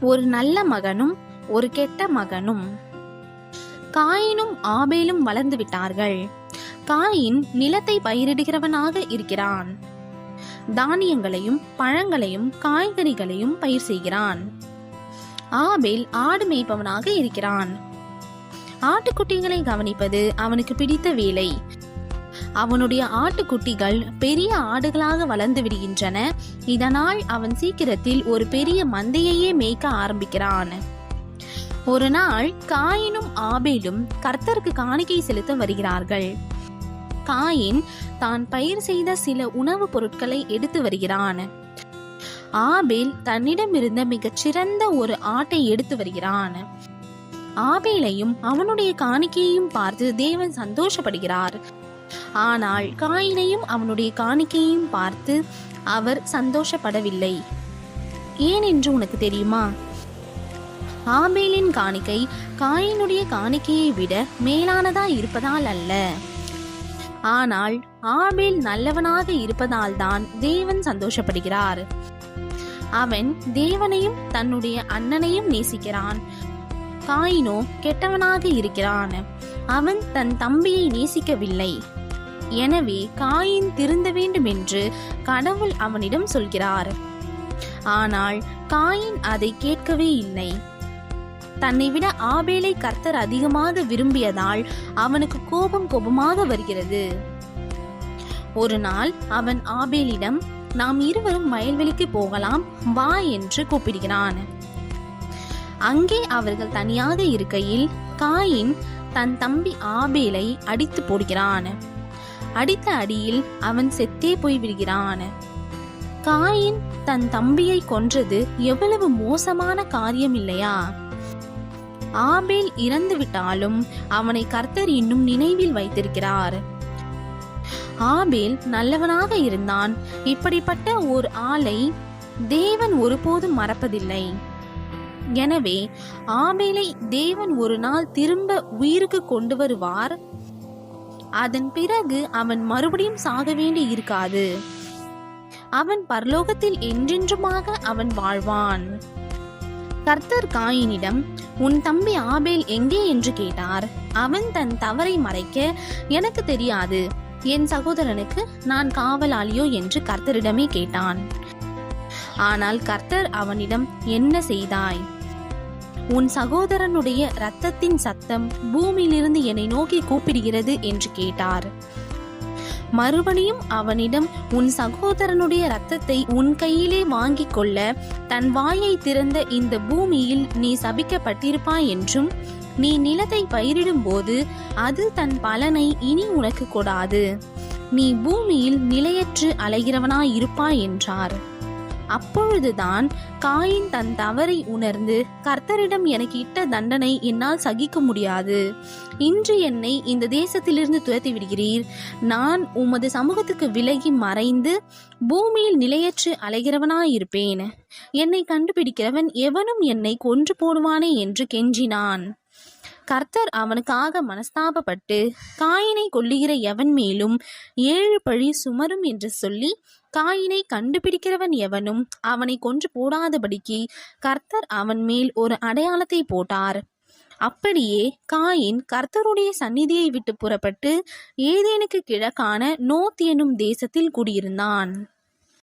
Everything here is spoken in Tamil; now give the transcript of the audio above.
ஒரு நல்ல மகனும் ஒரு கெட்ட மகனும். காயினும் ஆபேலும் வளர்ந்து விட்டார்கள். காயின் நிலத்தை பயிரிடுகிறவனாக இருக்கிறான். தானியங்களையும் பழங்களையும் காய்கறிகளையும் பயிர் செய்கிறான். ஆபேல் ஆடு மேய்ப்பவனாக இருக்கிறான். ஆட்டுக்குட்டிகளை கவனிப்பது அவனுக்கு பிடித்த வேலை. அவனுடைய ஆட்டுக்குட்டிகள் பெரிய ஆடுகளாக வளர்ந்து விடுகின்றன. இதனால் அவன் சீக்கிரத்தில் ஒரு பெரிய மந்தையையே மேய்க்க ஆரம்பிக்கிறான். ஒரு நாள் காயினும் ஆபேலும் கர்த்தருக்கு காணிக்கை செலுத்த வருகிறார்கள். காயின் தான் பயிர் செய்த சில உணவுப் பொருட்களை எடுத்து வருகிறான். ஆபேல் தன்னிடம் இருந்த மிகச் சிறந்த ஒரு ஆட்டை எடுத்து வருகிறான். ஆபேலையும் அவனுடைய காணிக்கையையும் பார்த்து தேவன் சந்தோஷப்படுகிறார். ஆனால் காயினையும் அவனுடைய காணிக்கையையும் பார்த்து அவர் சந்தோஷப்படவில்லை. ஏன் என்று உனக்கு தெரியுமா? ஆபேலின் காணிக்கை காயினுடைய காணிக்கையை விட மேலானதா இருப்பதால் அல்ல. ஆனால் ஆபேல் நல்லவனாக இருப்பதால் தான் தேவன் சந்தோஷப்படுகிறார். அவன் தேவனையும் தன்னுடைய அண்ணனையும் நேசிக்கிறான். காயினோ கெட்டவனாக இருக்கிறான். அவன் தன் தம்பியை நேசிக்கவில்லை. எனவே காயின் திருந்த வேண்டும் என்று கடவுள் அவனிடம் சொல்கிறார். ஆனால் காயின் அதை கேட்கவே இல்லை. தன்னை விட ஆபேலை கர்த்தர் அதிகமாக விரும்பியதால் அவனுக்கு கோபம் கோபமாக வருகிறது. ஒரு நாள் அவன் ஆபேலிடம் நாம் இருவரும் வயல்வெளிக்கு போகலாம் வா என்று கூப்பிடுகிறான். அங்கே அவர்கள் தனியாக இருக்கையில் காயின் தன் தம்பி ஆபேலை அடித்து போடுகிறான். அடித்த அடியில் அவன் செத்தே போய் விடுகிறான் காயின் தன் தம்பியை கொன்றது எவ்வளவு மோசமான காரியம் இல்லையா ஆபேல் இறந்து விட்டாலும் அவனை கர்த்தர் இன்னும் நினைவில் வைத்திருக்கிறார். ஆபேல் நல்லவனாக இருந்தான். இப்படிப்பட்ட ஒரு ஆளை தேவன் ஒருபோதும் மறப்பதில்லை. எனவே ஆபேலை தேவன் ஒரு நாள் திரும்ப உயிருக்கு கொண்டு வருவார்? அதன் பிறகு அவன் மறுபடியும் சாக வேண்டி இருக்காது. அவன் பரலோகத்தில் என்றென்றுமாக அவன் வாழ்வான். கர்த்தர் காயினிடம் உன் தம்பி ஆபேல் எங்கே? என்று கேட்டார். அவன் தன் தவறை மறைக்க எனக்கு தெரியாது. என் சகோதரனுக்கு நான் காவலாளியோ? என்று கர்த்தரிடமே கேட்டான். ஆனால் கர்த்தர் அவனிடம் என்ன செய்தாய்? உன் சகோதரனுடைய இரத்தத்தின் சத்தம் பூமியிலிருந்து என்னை நோக்கி கூப்பிடுகிறது என்று கேட்டார். மறுபடியும் அவனிடம் உன் சகோதரனுடைய இரத்தத்தை உன் கையிலே வாங்கிக் கொள்ள தன் வாயை திறந்த இந்த பூமியில் நீ சபிக்கப்பட்டிருப்பாய் என்றும் நீ நிலத்தை பயிரிடும்போது அது தன் பலனை இனி உனக்கு கொடாது. நீ பூமியில் நிலையற்று அலைகிறவனாய் இருப்பாய் என்றார். அப்பொழுதுதான் காயின் தன் தவறை உணர்ந்து கர்த்தரிடம் எனக்கு இட்ட தண்டனை என்னால் சகிக்க முடியாது. இன்று என்னை இந்த தேசத்திலிருந்து துரத்தி விடுகிறீர். நான் உமது சமூகத்துக்கு விலகி மறைந்து பூமியில் நிலையற்று அலைகிறவனாயிருப்பேன். என்னை கண்டுபிடிக்கிறவன் எவனும் என்னை கொன்று போடுவானே என்று கெஞ்சினான். கர்த்தர் அவனுக்காக மனஸ்தாபப்பட்டு காயினை கொல்லுகிற எவன் மேலும் ஏழு பழி சுமரும் என்று சொல்லி காயினை கண்டுபிடிக்கிறவன் எவனும் அவனை கொன்று போடாதபடிக்கு கர்த்தர் அவன் மேல் ஒரு அடையாளத்தை போட்டார். அப்படியே காயின் கர்த்தருடைய சந்நிதியை விட்டு புறப்பட்டு ஏதேனுக்கு கிழக்கான நோத் எனும் தேசத்தில் குடியிருந்தான்.